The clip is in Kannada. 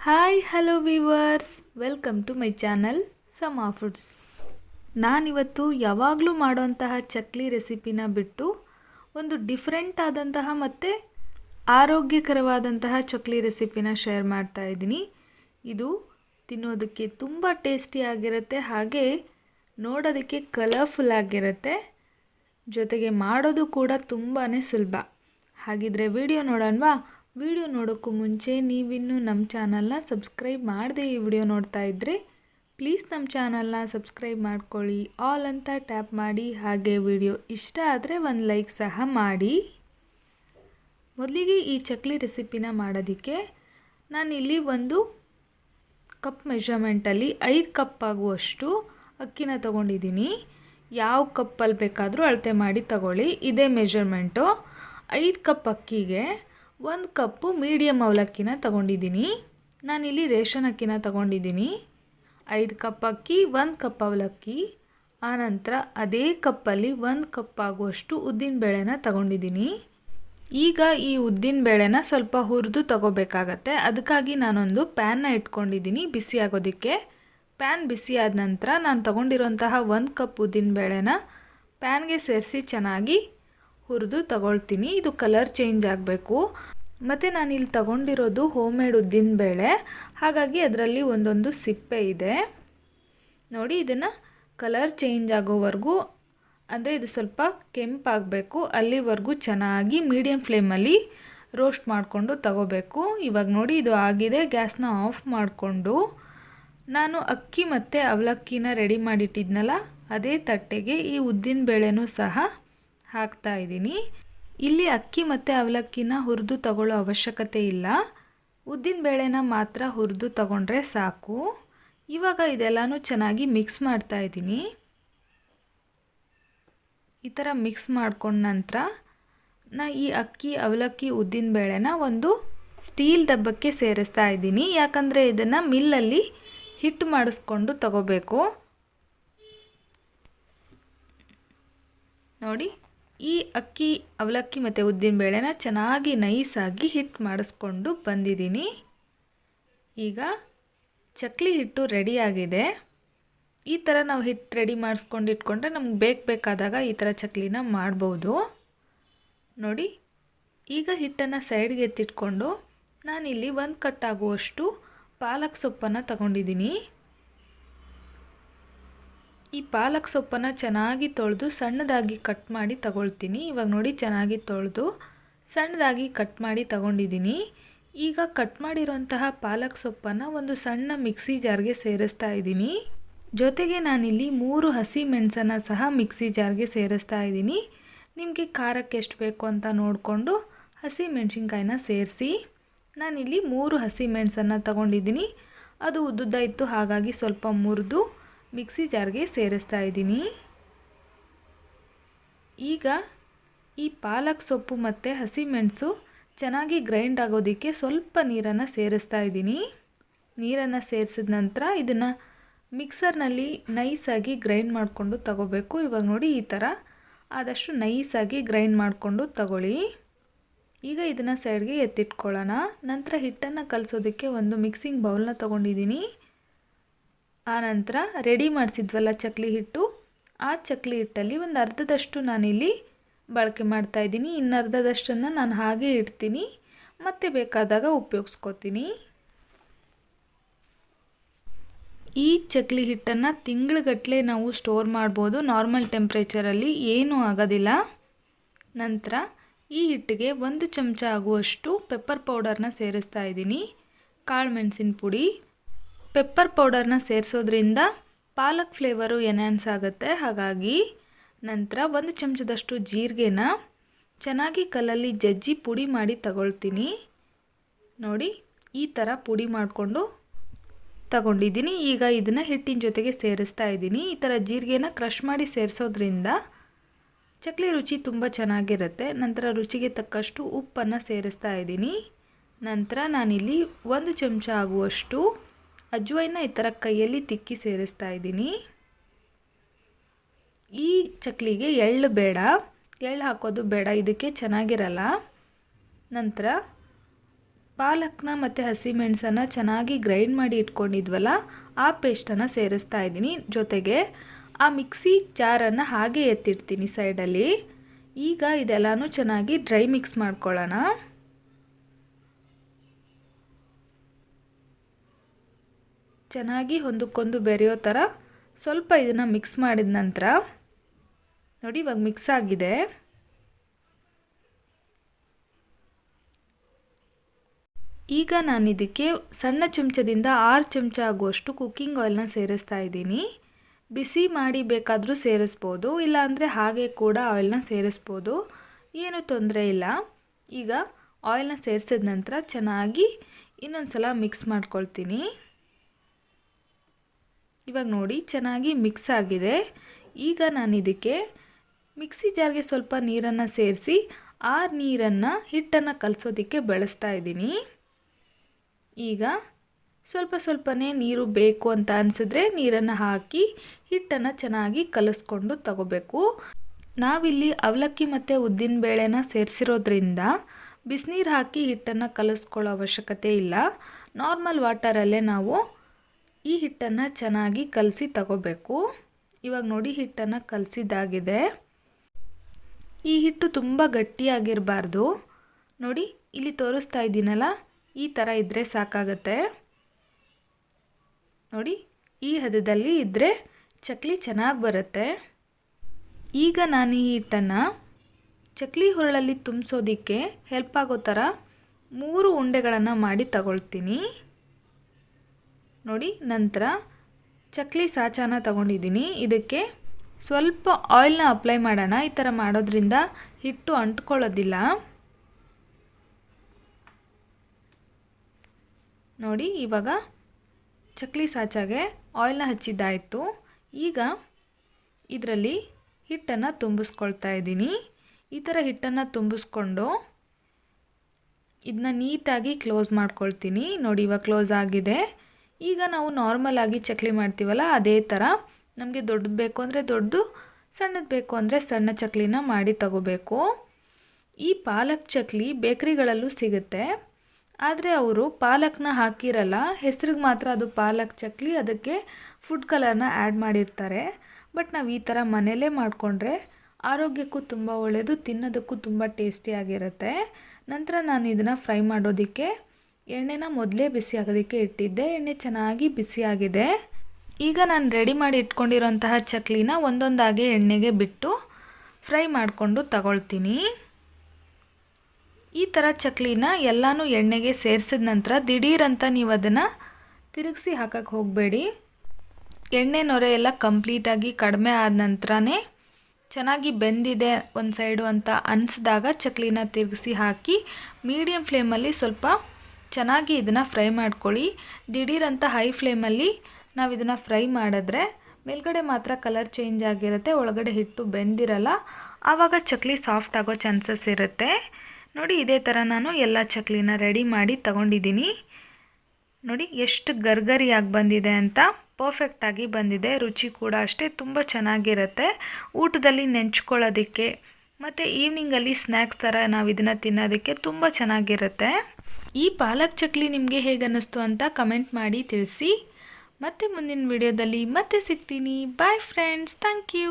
Hi hello viewers welcome to my channel Sama foods ನಾನಿವತ್ತು ಯಾವಾಗಲೂ ಮಾಡುವಂತಹ ಚಕ್ಲಿ ರೆಸಿಪಿನ ಬಿಟ್ಟು ಒಂದು ಡಿಫ್ರೆಂಟ್ ಆದಂತಹ ಮತ್ತು ಆರೋಗ್ಯಕರವಾದಂತಹ ಚಕ್ಲಿ ರೆಸಿಪಿನ ಶೇರ್ ಮಾಡ್ತಾ ಇದ್ದೀನಿ. ಇದು ತಿನ್ನೋದಕ್ಕೆ ತುಂಬ ಟೇಸ್ಟಿಯಾಗಿರುತ್ತೆ ಹಾಗೆ ನೋಡೋದಕ್ಕೆ ಕಲರ್ಫುಲ್ ಆಗಿರುತ್ತೆ. ಜೊತೆಗೆ ಮಾಡೋದು ಕೂಡ ತುಂಬಾ ಸುಲಭ. ಹಾಗಿದ್ರೆ ವಿಡಿಯೋ ನೋಡೋಣವಾ? ವಿಡಿಯೋ ನೋಡೋಕ್ಕೂ ಮುಂಚೆ ನೀವಿನ್ನೂ ನಮ್ಮ ಚಾನಲ್ನ ಸಬ್ಸ್ಕ್ರೈಬ್ ಮಾಡದೆ ಈ ವಿಡಿಯೋ ನೋಡ್ತಾ ಇದ್ದರೆ ಪ್ಲೀಸ್ ನಮ್ಮ ಚಾನಲ್ನ ಸಬ್ಸ್ಕ್ರೈಬ್ ಮಾಡ್ಕೊಳ್ಳಿ. ಆಲ್ ಅಂತ ಟ್ಯಾಪ್ ಮಾಡಿ, ಹಾಗೆ ವಿಡಿಯೋ ಇಷ್ಟ ಆದರೆ ಒಂದು ಲೈಕ್ ಸಹ ಮಾಡಿ. ಮೊದಲಿಗೆ ಈ ಚಕ್ಲಿ ರೆಸಿಪಿನ ಮಾಡೋದಕ್ಕೆ ನಾನಿಲ್ಲಿ ಒಂದು ಕಪ್ ಮೆಷರ್ಮೆಂಟಲ್ಲಿ ಐದು ಕಪ್ ಆಗುವಷ್ಟು ಅಕ್ಕಿನ ತಗೊಂಡಿದ್ದೀನಿ. ಯಾವ ಕಪ್ಪಲ್ಲಿ ಬೇಕಾದರೂ ಅಳತೆ ಮಾಡಿ ತಗೊಳ್ಳಿ. ಇದೇ ಮೆಷರ್ಮೆಂಟು. ಐದು ಕಪ್ ಅಕ್ಕಿಗೆ ಒಂದು ಕಪ್ಪು ಮೀಡಿಯಮ್ ಅವಲಕ್ಕಿನ ತಗೊಂಡಿದ್ದೀನಿ. ನಾನಿಲ್ಲಿ ರೇಷನ್ ಅಕ್ಕಿನ ತಗೊಂಡಿದ್ದೀನಿ. ಐದು ಕಪ್ ಅಕ್ಕಿ, ಒಂದು ಕಪ್ ಅವಲಕ್ಕಿ. ಆನಂತರ ಅದೇ ಕಪ್ಪಲ್ಲಿ ಒಂದು ಕಪ್ ಆಗುವಷ್ಟು ಉದ್ದಿನಬೇಳೆನ ತಗೊಂಡಿದ್ದೀನಿ. ಈಗ ಈ ಉದ್ದಿನ ಬೇಳೆನ ಸ್ವಲ್ಪ ಹುರಿದು ತಗೋಬೇಕಾಗತ್ತೆ. ಅದಕ್ಕಾಗಿ ನಾನೊಂದು ಪ್ಯಾನ್ನ ಇಟ್ಕೊಂಡಿದ್ದೀನಿ ಬಿಸಿ ಆಗೋದಕ್ಕೆ ಪ್ಯಾನ್ ಬಿಸಿ ಆದ ನಂತರ ನಾನು ತಗೊಂಡಿರೋಂತಹ ಒಂದು ಕಪ್ ಉದ್ದಿನ ಬೇಳೆನ ಪ್ಯಾನ್ಗೆ ಸೇರಿಸಿ ಚೆನ್ನಾಗಿ ಹುರಿದು ತಗೊಳ್ತೀನಿ. ಇದು ಕಲರ್ ಚೇಂಜ್ ಆಗಬೇಕು. ಮತ್ತು ಇಲ್ಲಿ ತಗೊಂಡಿರೋದು ಹೋಮ್ ಮೇಡ್ ಉದ್ದಿನ ಬೇಳೆ. ಹಾಗಾಗಿ ಅದರಲ್ಲಿ ಒಂದೊಂದು ಸಿಪ್ಪೆ ಇದೆ. ನೋಡಿ, ಇದನ್ನು ಕಲರ್ ಚೇಂಜ್ ಆಗೋವರೆಗೂ, ಅಂದರೆ ಇದು ಸ್ವಲ್ಪ ಕೆಂಪಾಗಬೇಕು. ಅಲ್ಲಿವರೆಗೂ ಚೆನ್ನಾಗಿ ಮೀಡಿಯಮ್ ಫ್ಲೇಮಲ್ಲಿ ರೋಸ್ಟ್ ಮಾಡಿಕೊಂಡು ತಗೋಬೇಕು. ಇವಾಗ ನೋಡಿ, ಇದು ಆಗಿದೆ. ಗ್ಯಾಸ್ನ ಆಫ್ ಮಾಡಿಕೊಂಡು ನಾನು ಅಕ್ಕಿ ಮತ್ತು ಅವಲಕ್ಕಿನ ರೆಡಿ ಮಾಡಿಟ್ಟಿದ್ನಲ್ಲ, ಅದೇ ತಟ್ಟೆಗೆ ಈ ಉದ್ದಿನ ಬೇಳೆನೂ ಸಹ ಹಾಕ್ತಾ ಇದ್ದೀನಿ. ಇಲ್ಲಿ ಅಕ್ಕಿ ಮತ್ತು ಅವಲಕ್ಕಿನ ಹುರಿದು ತಗೊಳ್ಳೋ ಅವಶ್ಯಕತೆ ಇಲ್ಲ. ಉದ್ದಿನ ಬೇಳೆನ ಮಾತ್ರ ಹುರಿದು ತಗೊಂಡ್ರೆ ಸಾಕು. ಇವಾಗ ಇದೆಲ್ಲನೂ ಚೆನ್ನಾಗಿ ಮಿಕ್ಸ್ ಮಾಡ್ತಾ ಇದ್ದೀನಿ. ಈ ಥರ ಮಿಕ್ಸ್ ಮಾಡ್ಕೊಂಡ ನಂತರ ನಾ ಈ ಅಕ್ಕಿ, ಅವಲಕ್ಕಿ, ಉದ್ದಿನ ಬೇಳೆನ ಒಂದು ಸ್ಟೀಲ್ ದಬ್ಬಕ್ಕೆ ಸೇರಿಸ್ತಾ ಇದ್ದೀನಿ. ಯಾಕಂದರೆ ಇದನ್ನು ಮಿಲ್ಲಲ್ಲಿ ಹಿಟ್ಟು ಮಾಡಿಸ್ಕೊಂಡು ತಗೋಬೇಕು. ನೋಡಿ ಈ ಅಕ್ಕಿ, ಅವಲಕ್ಕಿ ಮತ್ತು ಉದ್ದಿನಬೇಳೆನ ಚೆನ್ನಾಗಿ ನೈಸಾಗಿ ಹಿಟ್ಟು ಮಾಡಿಸ್ಕೊಂಡು ಬಂದಿದ್ದೀನಿ. ಈಗ ಚಕ್ಲಿ ಹಿಟ್ಟು ರೆಡಿಯಾಗಿದೆ ಈ ಥರ ನಾವು ಹಿಟ್ಟು ರೆಡಿ ಮಾಡಿಸ್ಕೊಂಡು ಇಟ್ಕೊಂಡ್ರೆ ನಮ್ಗೆ ಬೇಕು ಬೇಕಾದಾಗ ಈ ಥರ ಚಕ್ಲಿನ ಮಾಡ್ಬೋದು. ನೋಡಿ, ಈಗ ಹಿಟ್ಟನ್ನು ಸೈಡ್ಗೆ ಎತ್ತಿಟ್ಕೊಂಡು ನಾನಿಲ್ಲಿ ಒಂದು ಕಟ್ಟಾಗುವಷ್ಟು ಪಾಲಕ್ ಸೊಪ್ಪನ್ನು ತಗೊಂಡಿದ್ದೀನಿ. ಈ ಪಾಲಕ್ ಸೊಪ್ಪನ್ನು ಚೆನ್ನಾಗಿ ತೊಳೆದು ಸಣ್ಣದಾಗಿ ಕಟ್ ಮಾಡಿ ತಗೊಳ್ತೀನಿ. ಇವಾಗ ನೋಡಿ ಚೆನ್ನಾಗಿ ತೊಳೆದು ಸಣ್ಣದಾಗಿ ಕಟ್ ಮಾಡಿ ತಗೊಂಡಿದ್ದೀನಿ. ಈಗ ಕಟ್ ಮಾಡಿರುವಂತಹ ಪಾಲಕ್ ಸೊಪ್ಪನ್ನು ಒಂದು ಸಣ್ಣ ಮಿಕ್ಸಿ ಜಾರ್ಗೆ ಸೇರಿಸ್ತಾ ಇದ್ದೀನಿ. ಜೊತೆಗೆ ನಾನಿಲ್ಲಿ ಮೂರು ಹಸಿ ಮೆಣಸನ್ನು ಸಹ ಮಿಕ್ಸಿ ಜಾರ್ಗೆ ಸೇರಿಸ್ತಾ ಇದ್ದೀನಿ. ನಿಮಗೆ ಖಾರಕ್ಕೆ ಎಷ್ಟು ಬೇಕು ಅಂತ ನೋಡಿಕೊಂಡು ಹಸಿ ಮೆಣಸಿನ್ಕಾಯಿನ ಸೇರಿಸಿ. ನಾನಿಲ್ಲಿ ಮೂರು ಹಸಿ ಮೆಣಸನ್ನು ತಗೊಂಡಿದ್ದೀನಿ. ಅದು ಉದ್ದುದ್ದ ಇತ್ತು, ಹಾಗಾಗಿ ಸ್ವಲ್ಪ ಮುರಿದು ಮಿಕ್ಸಿ ಜಾರ್ಗೆ ಸೇರಿಸ್ತಾ ಇದ್ದೀನಿ. ಈಗ ಈ ಪಾಲಕ್ ಸೊಪ್ಪು ಮತ್ತು ಹಸಿಮೆಣಸು ಚೆನ್ನಾಗಿ ಗ್ರೈಂಡ್ ಆಗೋದಕ್ಕೆ ಸ್ವಲ್ಪ ನೀರನ್ನು ಸೇರಿಸ್ತಾ ಇದ್ದೀನಿ. ನೀರನ್ನು ಸೇರಿಸಿದ ನಂತರ ಇದನ್ನು ಮಿಕ್ಸರ್ನಲ್ಲಿ ನೈಸಾಗಿ ಗ್ರೈಂಡ್ ಮಾಡಿಕೊಂಡು ತಗೋಬೇಕು. ಇವಾಗ ನೋಡಿ ಈ ಥರ ಆದಷ್ಟು ನೈಸಾಗಿ ಗ್ರೈಂಡ್ ಮಾಡಿಕೊಂಡು ತಗೊಳ್ಳಿ. ಈಗ ಇದನ್ನು ಸೈಡ್ಗೆ ಎತ್ತಿಟ್ಕೊಳ್ಳೋಣ. ನಂತರ ಹಿಟ್ಟನ್ನು ಕಲಿಸೋದಕ್ಕೆ ಒಂದು ಮಿಕ್ಸಿಂಗ್ ಬೌಲ್ನ ತೊಗೊಂಡಿದ್ದೀನಿ. ಆನಂತರ ರೆಡಿ ಮಾಡಿಸಿದ್ವಲ್ಲ ಚಕ್ಲಿ ಹಿಟ್ಟು. ಆ ಚಕ್ಲಿ ಹಿಟ್ಟಲ್ಲಿ ಒಂದು ಅರ್ಧದಷ್ಟು ನಾನಿಲ್ಲಿ ಬಳಕೆ ಮಾಡ್ತಾಯಿದ್ದೀನಿ ಇನ್ನು ಅರ್ಧದಷ್ಟನ್ನು ನಾನು ಹಾಗೆ ಇಡ್ತೀನಿ. ಮತ್ತೆ ಬೇಕಾದಾಗ ಉಪಯೋಗಿಸ್ಕೋತೀನಿ. ಈ ಚಕ್ಲಿ ಹಿಟ್ಟನ್ನು ತಿಂಗಳುಗಟ್ಟಲೆ ನಾವು ಸ್ಟೋರ್ ಮಾಡ್ಬೋದು. ನಾರ್ಮಲ್ ಟೆಂಪ್ರೇಚರಲ್ಲಿ ಏನೂ ಆಗೋದಿಲ್ಲ. ನಂತರ ಈ ಹಿಟ್ಟಿಗೆ ಒಂದು ಚಮಚ ಆಗುವಷ್ಟು ಪೆಪ್ಪರ್ ಪೌಡರ್ನ ಸೇರಿಸ್ತಾ ಇದ್ದೀನಿ. ಕಾಳು ಮೆಣಸಿನ ಪುಡಿ. ಪೆಪ್ಪರ್ ಪೌಡರ್ನ ಸೇರಿಸೋದ್ರಿಂದ ಪಾಲಕ್ ಫ್ಲೇವರು ಎನ್ಹ್ಯಾನ್ಸ್ ಆಗುತ್ತೆ. ಹಾಗಾಗಿ ನಂತರ ಒಂದು ಚಮಚದಷ್ಟು ಜೀರಿಗೆನ ಚೆನ್ನಾಗಿ ಕಲ್ಲಲ್ಲಿ ಜಜ್ಜಿ ಪುಡಿ ಮಾಡಿ ತಗೊಳ್ತೀನಿ. ನೋಡಿ, ಈ ಥರ ಪುಡಿ ಮಾಡಿಕೊಂಡು ತಗೊಂಡಿದ್ದೀನಿ. ಈಗ ಇದನ್ನು ಹಿಟ್ಟಿನ ಜೊತೆಗೆ ಸೇರಿಸ್ತಾ ಇದ್ದೀನಿ. ಈ ಥರ ಜೀರಿಗೆನ ಕ್ರಷ್ ಮಾಡಿ ಸೇರಿಸೋದ್ರಿಂದ ಚಕ್ಲಿ ರುಚಿ ತುಂಬ ಚೆನ್ನಾಗಿರುತ್ತೆ. ನಂತರ ರುಚಿಗೆ ತಕ್ಕಷ್ಟು ಉಪ್ಪನ್ನು ಸೇರಿಸ್ತಾ ಇದ್ದೀನಿ. ನಂತರ ನಾನಿಲ್ಲಿ ಒಂದು ಚಮಚ ಆಗುವಷ್ಟು ಅಜ್ವೈನ ಈ ಥರ ಕೈಯಲ್ಲಿ ತಿಕ್ಕಿ ಸೇರಿಸ್ತಾ ಇದ್ದೀನಿ. ಈ ಚಕ್ಲಿಗೆ ಎಳ್ಳು ಬೇಡ. ಎಳ್ಳು ಹಾಕೋದು ಬೇಡ, ಇದಕ್ಕೆ ಚೆನ್ನಾಗಿರಲ್ಲ. ನಂತರ ಪಾಲಕ್ನ ಮತ್ತು ಹಸಿಮೆಣಸನ್ನು ಚೆನ್ನಾಗಿ ಗ್ರೈಂಡ್ ಮಾಡಿ ಇಟ್ಕೊಂಡಿದ್ವಲ್ಲ, ಆ ಪೇಸ್ಟನ್ನು ಸೇರಿಸ್ತಾ ಇದ್ದೀನಿ ಜೊತೆಗೆ. ಆ ಮಿಕ್ಸಿ ಜಾರನ್ನು ಹಾಗೆ ಎತ್ತಿಡ್ತೀನಿ ಸೈಡಲ್ಲಿ. ಈಗ ಇದೆಲ್ಲನೂ ಚೆನ್ನಾಗಿ ಡ್ರೈ ಮಿಕ್ಸ್ ಮಾಡ್ಕೊಳ್ಳೋಣ. ಚೆನ್ನಾಗಿ ಹೊಂದಕ್ಕೊಂದು ಬೆರೆಯೋ ಥರ ಸ್ವಲ್ಪ ಇದನ್ನು ಮಿಕ್ಸ್ ಮಾಡಿದ ನಂತರ, ನೋಡಿ ಇವಾಗ ಮಿಕ್ಸ್ ಆಗಿದೆ. ಈಗ ನಾನು ಇದಕ್ಕೆ ಸಣ್ಣ ಚಮಚದಿಂದ ಆರು ಚಮಚ ಆಗುವಷ್ಟು ಕುಕ್ಕಿಂಗ್ ಆಯಿಲ್ನ ಸೇರಿಸ್ತಾ ಇದ್ದೀನಿ. ಬಿಸಿ ಮಾಡಿ ಬೇಕಾದರೂ ಸೇರಿಸ್ಬೋದು, ಇಲ್ಲಾಂದರೆ ಹಾಗೆ ಕೂಡ ಆಯಿಲ್ನ ಸೇರಿಸ್ಬೋದು. ಏನೂ ತೊಂದರೆ ಇಲ್ಲ. ಈಗ ಆಯಿಲ್ನ ಸೇರಿಸಿದ ನಂತರ ಚೆನ್ನಾಗಿ ಇನ್ನೊಂದು ಸಲ ಮಿಕ್ಸ್ ಮಾಡ್ಕೊಳ್ತೀನಿ. ಇವಾಗ ನೋಡಿ, ಚೆನ್ನಾಗಿ ಮಿಕ್ಸ್ ಆಗಿದೆ. ಈಗ ನಾನು ಇದಕ್ಕೆ ಮಿಕ್ಸಿ ಜಾರ್ಗೆ ಸ್ವಲ್ಪ ನೀರನ್ನು ಸೇರಿಸಿ, ಆ ನೀರನ್ನು ಹಿಟ್ಟನ್ನು ಕಲಸೋದಕ್ಕೆ ಬಳಸ್ತಾ ಇದ್ದೀನಿ. ಈಗ ಸ್ವಲ್ಪ ಸ್ವಲ್ಪನೇ ನೀರು ಬೇಕು ಅಂತ ಅನಿಸಿದ್ರೆ ನೀರನ್ನು ಹಾಕಿ, ಹಿಟ್ಟನ್ನು ಚೆನ್ನಾಗಿ ಕಲಸ್ಕೊಂಡು ತಗೋಬೇಕು. ನಾವಿಲ್ಲಿ ಅವಲಕ್ಕಿ ಮತ್ತು ಉದ್ದಿನಬೇಳೆನ ಸೇರಿಸಿರೋದ್ರಿಂದ ಬಿಸಿನೀರು ಹಾಕಿ ಹಿಟ್ಟನ್ನು ಕಲಸ್ಕೊಳ್ಳೋ ಅವಶ್ಯಕತೆ ಇಲ್ಲ. ನಾರ್ಮಲ್ ವಾಟರಲ್ಲೇ ನಾವು ಈ ಹಿಟ್ಟನ್ನು ಚೆನ್ನಾಗಿ ಕಲಸಿ ತಗೋಬೇಕು. ಇವಾಗ ನೋಡಿ ಹಿಟ್ಟನ್ನು ಕಲಸಿದ್ದಾಗಿದೆ ಈ ಹಿಟ್ಟು ತುಂಬ ಗಟ್ಟಿಯಾಗಿರಬಾರ್ದು. ನೋಡಿ, ಇಲ್ಲಿ ತೋರಿಸ್ತಾ ಇದ್ದೀನಲ್ಲ ಈ ಥರ ಇದ್ದರೆ ಸಾಕಾಗತ್ತೆ. ನೋಡಿ, ಈ ಹದದಲ್ಲಿ ಇದ್ದರೆ ಚಕ್ಲಿ ಚೆನ್ನಾಗಿ ಬರುತ್ತೆ. ಈಗ ನಾನು ಈ ಹಿಟ್ಟನ್ನು ಚಕ್ಲಿ ಹುರಳಲ್ಲಿ ತುಂಬಿಸೋದಕ್ಕೆ ಹೆಲ್ಪ್ ಆಗೋ ಥರ ಮೂರು ಉಂಡೆಗಳನ್ನು ಮಾಡಿ ತಗೊಳ್ತೀನಿ. ನೋಡಿ, ನಂತರ ಚಕ್ಲಿ ಸಾಚಾನ ತಗೊಂಡಿದ್ದೀನಿ. ಇದಕ್ಕೆ ಸ್ವಲ್ಪ ಆಯಿಲ್ನ ಅಪ್ಲೈ ಮಾಡೋಣ. ಈ ಥರ ಮಾಡೋದ್ರಿಂದ ಹಿಟ್ಟು ಅಂಟ್ಕೊಳ್ಳೋದಿಲ್ಲ. ನೋಡಿ, ಇವಾಗ ಚಕ್ಲಿ ಸಾಚಾಗೆ ಆಯಿಲ್ನ ಹಚ್ಚಿದ್ದಾಯಿತು. ಈಗ ಇದರಲ್ಲಿ ಹಿಟ್ಟನ್ನು ತುಂಬಿಸ್ಕೊಳ್ತಾ ಇದ್ದೀನಿ. ಈ ಥರ ಹಿಟ್ಟನ್ನು ತುಂಬಿಸ್ಕೊಂಡು ಇದನ್ನ ನೀಟಾಗಿ ಕ್ಲೋಸ್ ಮಾಡ್ಕೊಳ್ತೀನಿ. ನೋಡಿ, ಇವಾಗ ಕ್ಲೋಸ್ ಆಗಿದೆ. ಈಗ ನಾವು ನಾರ್ಮಲ್ ಆಗಿ ಚಕ್ಲಿ ಮಾಡ್ತೀವಲ್ಲ, ಅದೇ ಥರ ನಮಗೆ ದೊಡ್ಡದು ಬೇಕು ಅಂದರೆ ದೊಡ್ಡದು, ಸಣ್ಣದು ಬೇಕು ಅಂದರೆ ಸಣ್ಣ ಚಕ್ಲಿನ ಮಾಡಿ ತಗೋಬೇಕು. ಈ ಪಾಲಕ್ ಚಕ್ಲಿ ಬೇಕ್ರಿಗಳಲ್ಲೂ ಸಿಗುತ್ತೆ. ಆದರೆ ಅವರು ಪಾಲಕ್ನ ಹಾಕಿರಲ್ಲ, ಹೆಸ್ರಿಗೆ ಮಾತ್ರ ಅದು ಪಾಲಕ್ ಚಕ್ಲಿ, ಅದಕ್ಕೆ ಫುಡ್ ಕಲರ್ನ ಆ್ಯಡ್ ಮಾಡಿರ್ತಾರೆ. ಬಟ್ ನಾವು ಈ ಥರ ಮನೆಯಲ್ಲೇ ಮಾಡಿಕೊಂಡ್ರೆ ಆರೋಗ್ಯಕ್ಕೂ ತುಂಬ ಒಳ್ಳೆಯದು ತಿನ್ನೋದಕ್ಕೂ ತುಂಬ ಟೇಸ್ಟಿಯಾಗಿರುತ್ತೆ ನಂತರ ನಾನು ಇದನ್ನು ಫ್ರೈ ಮಾಡೋದಕ್ಕೆ ಎಣ್ಣೆನ ಮೊದಲೇ ಬಿಸಿ ಆಗೋದಕ್ಕೆ ಇಟ್ಟಿದ್ದೆ. ಎಣ್ಣೆ ಚೆನ್ನಾಗಿ ಬಿಸಿಯಾಗಿದೆ ಈಗ ನಾನು ರೆಡಿ ಮಾಡಿ ಇಟ್ಕೊಂಡಿರೋಂತಹ ಚಕ್ಲಿನ ಒಂದೊಂದಾಗಿ ಎಣ್ಣೆಗೆ ಬಿಟ್ಟು ಫ್ರೈ ಮಾಡಿಕೊಂಡು ತಗೊಳ್ತೀನಿ. ಈ ಥರ ಚಕ್ಲಿನ ಎಲ್ಲನೂ ಎಣ್ಣೆಗೆ ಸೇರಿಸಿದ ನಂತರ ದಿಢೀರಂತ ನೀವು ಅದನ್ನು ತಿರುಗಿಸಿ ಹಾಕಕ್ಕೆ ಹೋಗಬೇಡಿ. ಎಣ್ಣೆ ನೊರೆ ಎಲ್ಲ ಕಂಪ್ಲೀಟಾಗಿ ಕಡಿಮೆ ಆದ ನಂತರನೇ ಚೆನ್ನಾಗಿ ಬೆಂದಿದೆ ಒಂದು ಸೈಡು ಅಂತ ಅನಿಸಿದಾಗ ಚಕ್ಲಿನ ತಿರುಗಿಸಿ ಹಾಕಿ ಮೀಡಿಯಮ್ ಫ್ಲೇಮಲ್ಲಿ ಸ್ವಲ್ಪ ಚೆನ್ನಾಗಿ ಇದನ್ನು ಫ್ರೈ ಮಾಡ್ಕೊಳ್ಳಿ. ದಿಢೀರಂತ ಹೈ ಫ್ಲೇಮಲ್ಲಿ ನಾವು ಇದನ್ನು ಫ್ರೈ ಮಾಡಿದ್ರೆ ಮೇಲ್ಗಡೆ ಮಾತ್ರ ಕಲರ್ ಚೇಂಜ್ ಆಗಿರುತ್ತೆ, ಒಳಗಡೆ ಹಿಟ್ಟು ಬೆಂದಿರಲ್ಲ. ಆವಾಗ ಚಕ್ಲಿ ಸಾಫ್ಟ್ ಆಗೋ ಚಾನ್ಸಸ್ ಇರುತ್ತೆ. ನೋಡಿ, ಇದೇ ಥರ ನಾನು ಎಲ್ಲ ಚಕ್ಲಿನ ರೆಡಿ ಮಾಡಿ ತಗೊಂಡಿದ್ದೀನಿ. ನೋಡಿ, ಎಷ್ಟು ಗರ್ಗರಿಯಾಗಿ ಬಂದಿದೆ ಅಂತ ಪರ್ಫೆಕ್ಟಾಗಿ ಬಂದಿದೆ. ರುಚಿ ಕೂಡ ಅಷ್ಟೇ, ತುಂಬ ಚೆನ್ನಾಗಿರುತ್ತೆ. ಊಟದಲ್ಲಿ ನೆಂಚ್ಕೊಳ್ಳೋದಕ್ಕೆ, ಮತ್ತು ಈವ್ನಿಂಗಲ್ಲಿ ಸ್ನ್ಯಾಕ್ಸ್ ಥರ ನಾವು ಇದನ್ನು ತಿನ್ನೋದಕ್ಕೆ ತುಂಬ ಚೆನ್ನಾಗಿರುತ್ತೆ. ಈ ಪಾಲಕ್ ಚಕ್ಲಿ ನಿಮಗೆ ಹೇಗೆ ಅನ್ನಿಸ್ತು ಅಂತ ಕಮೆಂಟ್ ಮಾಡಿ ತಿಳಿಸಿ. ಮತ್ತೆ ಮುಂದಿನ ವಿಡಿಯೋದಲ್ಲಿ ಮತ್ತೆ ಸಿಗ್ತೀನಿ. Bye friends thank you